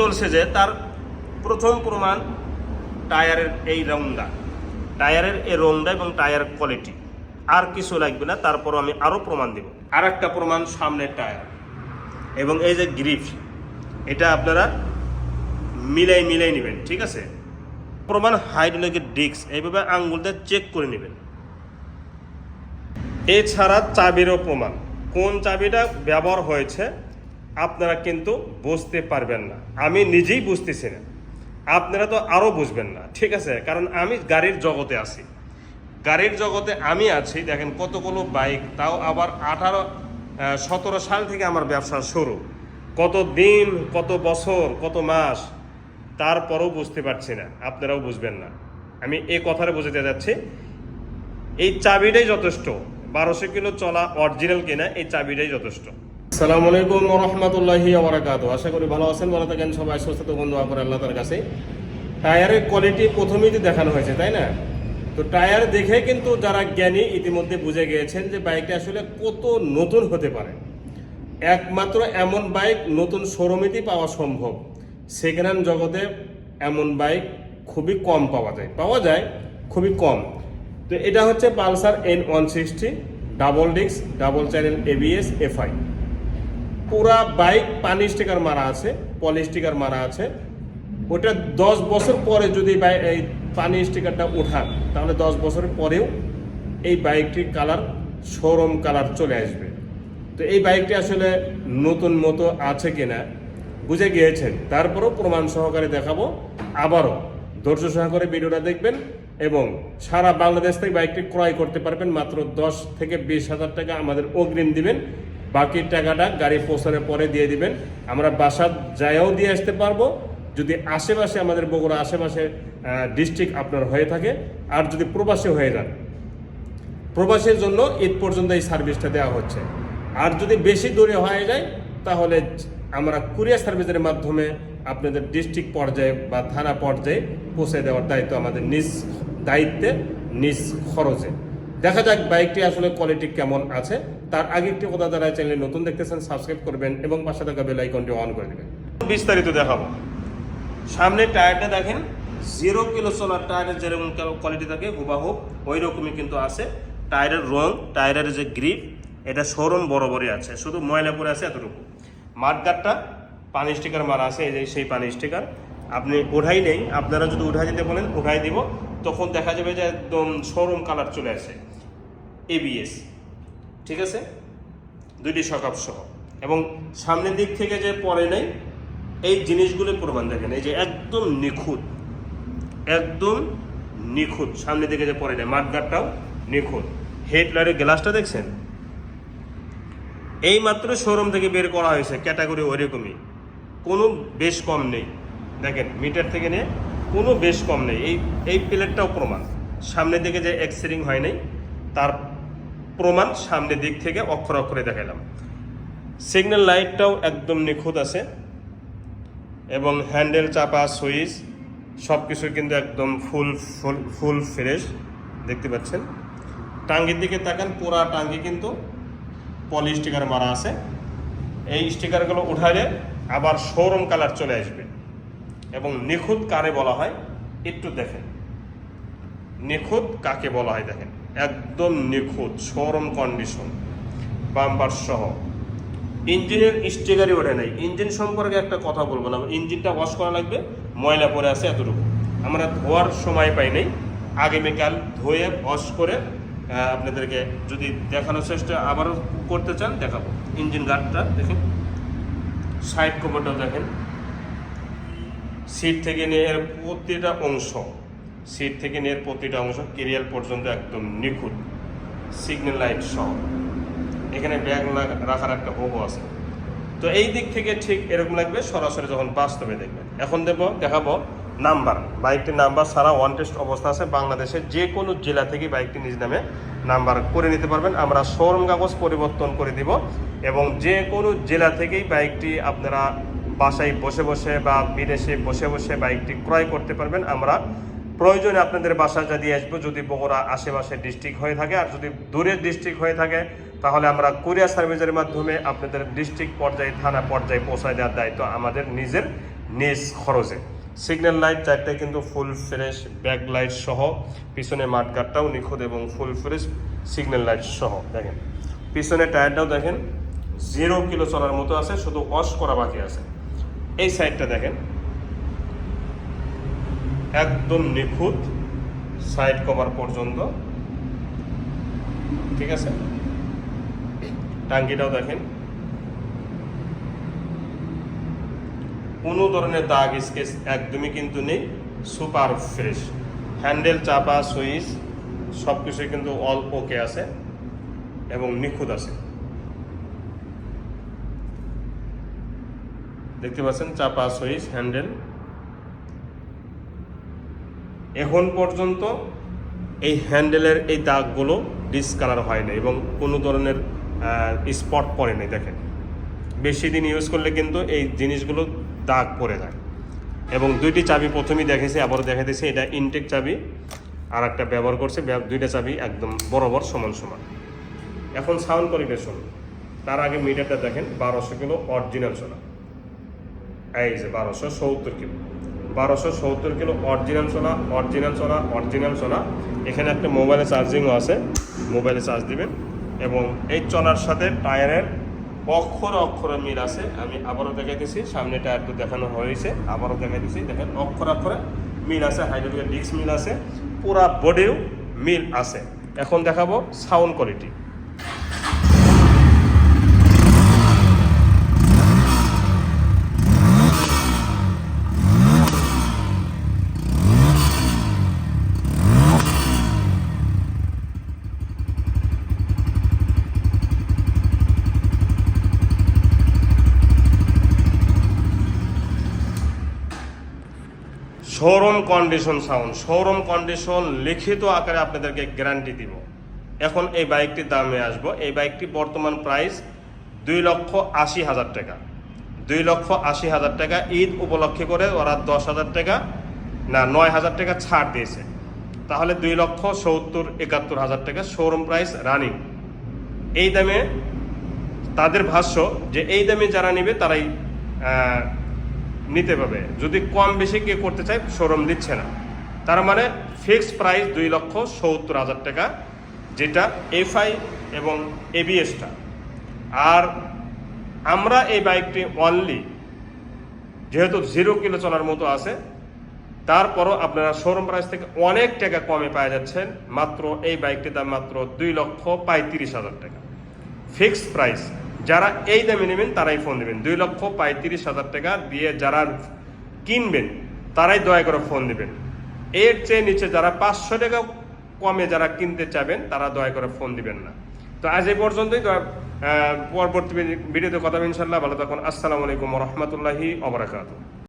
চলছে যে তার প্রথম প্রমাণ টায়ারের এই রংটা। টায়ারের এই রংটা এবং টায়ার কোয়ালিটি আর কিছু লাগবে না তারপর আমি আরও প্রমাণ দেব। আর একটা প্রমাণ সামনের টায়ার। এবং এই যে গ্রিপ এটা আপনারা মিলাই মিলাই নেবেন, ঠিক আছে? প্রমাণ হাইড্রোলিকের ডিস্ক এইভাবে আঙ্গুল দিয়ে চেক করে নেবেন। এছাড়া চাবিরও প্রমাণ। কোন চাবিটা ব্যবহার হয়েছে? আপনারা কিন্তু বুঝতে পারবেন না। আমি নিজেই বুঝতেছি না। আপনারা তো আরও বুঝবেন না। ঠিক আছে? কারণ আমি গাড়ির জগতে আছি। গাড়ির জগতে আমি আছি। দেখেন কতগুলো বাইক, তাও আবার আঠারো সতেরো সাল থেকে আমার ব্যবসা শুরু। কত দিন, কত বছর, কত মাস, তারপরেও বুঝতে পারছি না। আপনারাও বুঝবেন না। আমি এই কথাটা বুঝতে যাচ্ছি। এই চাবিটাই যথেষ্ট। বারোশো কিলো চলা অরিজিনাল কিনা, এই চাবিটাই যথেষ্ট। সালাম আলাইকুম রহমতুল্লাহি আবরাকাত আশা করি ভালো আছেন, ভালো থাকেন, সবাই সুস্থ বন্ধু করে আল্লাহ তার কাছে। টায়ারের কোয়ালিটি প্রথমেই দেখানো হয়েছে, তাই না? তো টায়ার দেখে কিন্তু যারা জ্ঞানী ইতিমধ্যে বুঝে গিয়েছেন যে বাইকটা আসলে কত নতুন হতে পারে। একমাত্র এমন বাইক নতুন শোরুমেতেই পাওয়া সম্ভব। সেকেন্ড হ্যান্ড জগতে এমন বাইক খুবই কম পাওয়া যায়। পাওয়া যায়, খুবই কম। তো এটা হচ্ছে Pulsar N one sixty double disc double channel ABS FI পুরা বাইক পানি স্টিকার মারা আছে, পলি স্টিকার মারা আছে। ওটা দশ বছর পরে যদি এই পানি স্টিকারটা উঠান তাহলে দশ বছর পরেও এই বাইকটির কালার, শোরুম কালার চলে আসবে। তো এই বাইকটি আসলে নতুন মতো আছে কিনা, বুঝে গিয়েছেন। তারপরও প্রমাণ সহকারে দেখাবো। আবারও ধৈর্য সহকারে ভিডিওটা দেখবেন এবং সারা বাংলাদেশ থেকে বাইকটি ক্রয় করতে পারবেন। মাত্র দশ থেকে বিশ হাজার টাকা আমাদের অগ্রিম দিবেন। বাকি টাকাটা গাড়ি পৌঁছানোর পরে দিয়ে দিবেন। আমরা বাসা যায়ও দিয়ে আসতে পারব। যদি আশেপাশে আমাদের বগুড়া আশেপাশে ডিস্ট্রিক্ট আপনার হয়ে থাকে, আর যদি প্রবাসী হয়ে যান। প্রবাসীর জন্য ঈদ পর্যন্ত এই সার্ভিসটা দেওয়া হচ্ছে। আর যদি বেশি দূরে হয়ে যায়, তাহলে আমরা কুরিয়ার সার্ভিসের মাধ্যমে আপনাদের ডিস্ট্রিক্ট পর্যায়ে বা থানা পর্যায়ে পৌঁছে দেওয়ার দায়িত্ব আমাদের নিজ দায়িত্বে, নিজ খরচে। দেখা যাক বাইকটি আসলে কোয়ালিটি কেমন আছে। তার আগে একটি কথা যারা চ্যানেলে নতুন দেখতেছেন সাবস্ক্রাইব করবেন এবং পাশে থাকা বেল আইকনটি অন করে দেবেন। বিস্তারিত দেখাবো। সামনে টায়ারটা দেখেন জিরো কিলো সোলার টায়ারের যেরকম কোয়ালিটি থাকে হুবাহুব ওই রকমই কিন্তু আছে। টায়ারের রং টায়ারের যে গ্রিপ এটা শোরুম বরাবরই আছে। শুধু ময়লা পরে আছে এতটুকু। মাঠগাটটা পানি স্টিকার মারা আছে, এই যে সেই পানি স্টিকার আপনি উঠাই নেই, আপনারা যদি উঠাই দিতে বলেন, উঠাই দিব। তখন দেখা যাবে যে একদম শোরুম কালার চলে আসে। এবিএস ঠিক আছে? দুইটি সকাপ সহ। এবং সামনের দিক থেকে যে পরে নেই, এই জিনিসগুলো প্রমাণ দেখেন। এই যে একদম নিখুঁত একদম নিখুঁত সামনে দিকে যে পরে নেই মাঠগাটটাও নিখুঁত। হেডলাইটের গ্লাসটা দেখছেন? এই মাত্র শোরুম থেকে বের করা হয়েছে ক্যাটাগরি ওইরকমই। কোনো বেশ কম নেই। দেখেন মিটার থেকে নিয়ে কোনো বেশ কম নেই। এই এই প্লেটটাও প্রমাণ। সামনের দিকে যে এক্সরিং হয় নাই, তার প্রমাণ সামনের দিক থেকে অক্ষর অক্ষরে দেখালাম সিগন্যাল লাইটটাও একদম নিখুঁত আছে এবং হ্যান্ডেল চাপা সুইচ সব কিছু কিন্তু একদম ফুল ফুল ফুল ফ্রেশ দেখতে পাচ্ছেন। টাঙ্গির দিকে তাকান, পুরা টাঙ্গি কিন্তু পলি স্টিকার মারা আছে। এই স্টিকারগুলো উঠালে আবার শোরুম কালার চলে আসবে এবং নিখুঁত কারে বলা হয় একটু দেখেন। নিখুঁত কাকে বলা হয় দেখেন। একদম নিখুঁত শোরুম কন্ডিশন বাম্পার সহ। ইঞ্জিনের স্টিকারই ওঠে নাই। ইঞ্জিন সম্পর্কে একটা কথা বলব না। ইঞ্জিনটা ওয়াশ করা লাগবে, ময়লা পরে আছে এতটুকু। আমরা ধোয়ার সময় পাই নাই। আগামীকাল ধুয়ে ওয়াশ করে আপনাদেরকে যদি দেখানোর চেষ্টা আবারও করতে চান, দেখাবো। ইঞ্জিন গার্ডটা দেখেন। সাইড কভারটাও দেখেন। সিট থেকে নিয়ে এর প্রতিটা অংশ। সিট থেকে নিয়ে প্রতিটা অংশ কেরিয়াল পর্যন্ত একদম নিখুঁত। সিগন্যাল লাইট সহ। এখানে ব্যাগ রাখার একটা হোবো আছে। তো এই দিক থেকে ঠিক এরকম লাগবে, সরাসরি যখন বাস্তবে দেখবেন। এখন দেবো, দেখাবো নাম্বার। বাইকটির নাম্বার সারা ওয়ান টেস্ট অবস্থা আছে। বাংলাদেশের যে কোনো জেলা থেকে বাইকটি নিজ নামে নাম্বার করে নিতে পারবেন। আমরা শোরুম কাগজ পরিবর্তন করে দিব এবং যে কোনো জেলা থেকেই বাইকটি আপনারা বাসায় বসে বসে বা বিদেশে বসে বসে বাইকটি ক্রয় করতে পারবেন। আমরা প্রয়োজনে আপনাদের বাসা যদি আসব। যদি বগুড়া আশেপাশে ডিস্ট্রিক্ট হয়ে থাকে, আর যদি দূরের ডিস্ট্রিক্ট হয়ে থাকে, তাহলে আমরা কুরিয়ার সার্ভিসের মাধ্যমে আপনাদের ডিস্ট্রিক্ট পর্যায়ে, থানা পর্যায়ে পৌঁছায় দেওয়ার দায়িত্ব আমাদের নিজের নিজ খরচে। সিগন্যাল লাইট চারটে কিন্তু ফুল ফ্রেশ ব্যাক লাইট সহ, পিছনে মাঠগাটটাও নিখুঁত এবং ফুল ফ্রেশ সিগন্যাল লাইট সহ। দেখেন, পিছনে টায়ারটাও দেখেন জিরো কিলো চলার মতো আছে, শুধু ওয়াশ করা বাকি আছে। এই সাইডটা দেখেন একদম নিখুঁত সাইড কভার পর্যন্ত। ঠিক আছে? টাঙ্কিটাও দেখেন। কোনো ধরনের দাগ স্কেচ একদমই কিন্তু নেই সুপার ফ্রেশ হ্যান্ডেল চাপা, সুইচ সব কিছুই কিন্তু অল ওকে আছে এবং নিখুঁত আছে। দেখতে পাচ্ছেন, চাপা, সুইচ হ্যান্ডেল এখন পর্যন্ত এই হ্যান্ডেলের এই দাগগুলো ডিসকালার হয়নি এবং কোনো ধরনের স্পট পড়ে নেই, দেখেন। বেশি দিন ইউজ করলে কিন্তু এই জিনিসগুলো দাগ পড়ে যায়। এবং দুইটি চাবি প্রথমেই দেখেছি আবারও দেখাতেছি এটা ইনটেক চাবি আর একটা ব্যবহার করছে দুইটা চাবি একদম বরাবর সমান সমান। এখন সাউন্ড কোয়ালিটি শুনুন তার আগে মিটারটা দেখেন, বারোশো কিলো অরিজিনাল সোনা এই যে বারোশো সত্তর কিলো। বারোশো সত্তর কিলো অরিজিনাল সোনা অরিজিনাল সোনা অরিজিনাল সোনা। এখানে একটা মোবাইলে চার্জিংও আছে মোবাইলে চার্জ দিবেন। এবং এই চলার সাথে টায়ারের অক্ষর অক্ষরে মিল আছে। আমি আবারও দেখাইতেছি, সামনে টায়ার তো দেখানো হয়েছে, আবারও দেখাইতেছি। দেখেন, অক্ষর অক্ষরে মিল আছে হাইড্রোলিকের ডিস্ক মিল আছে, পুরা বডিও মিল আছে। এখন দেখাবো sound quality showroom condition sound showroom condition লিখিত আকারে আপনাদেরকে গ্যারান্টি দিব। এখন এই বাইকটির দামে আসব। এই বাইকটি বর্তমান প্রাইস দুই লক্ষ আশি হাজার টাকা। দুই লক্ষ আশি হাজার টাকা ঈদ উপলক্ষে করে ওরা দশ হাজার টাকা, না, নয় হাজার টাকা ছাড় দিয়েছে। তাহলে দুই লক্ষ সত্তর, একাত্তর হাজার টাকা শোরুম প্রাইস রানিং এই দামে তাদের ভাষ্য যে এই দামে যারা নেবে তারাই নিতে পাবে যদি কম বেশি কে করতে চায় শোরুম দিচ্ছে না। তার মানে ফিক্সড প্রাইস দুই লক্ষ সত্তর হাজার টাকা, যেটা এফআই এবং এবিএসটা আর আমরা এই বাইকটি অনলি যেহেতু জিরো কিলো চলার মতো আছে, তারপরও আপনারা শোরুম প্রাইস থেকে অনেক টাকা কমে পাওয়া যাচ্ছেন, মাত্র এই বাইকটির দাম মাত্র দুই লক্ষ পঁয়ত্রিশ হাজার টাকা। ফিক্সড প্রাইস যারা এই দামে নেবেন তারাই ফোন দেবেন। দুই লক্ষ পঁয়ত্রিশ হাজার টাকা দিয়ে যারা কিনবেন, তারাই দয়া করে ফোন দেবেন। এর চেয়ে নিচে যারা পাঁচশো টাকা কমে যারা কিনতে চাবেন, তারা দয়া করে ফোন দিবেন না। তো আজ এই পর্যন্তই। পরবর্তী ভিডিওতে কথা ইনশাল্লাহ ভালো থাকুন। আসসালামু আলাইকুম রহমতুল্লাহি অবরাকাতু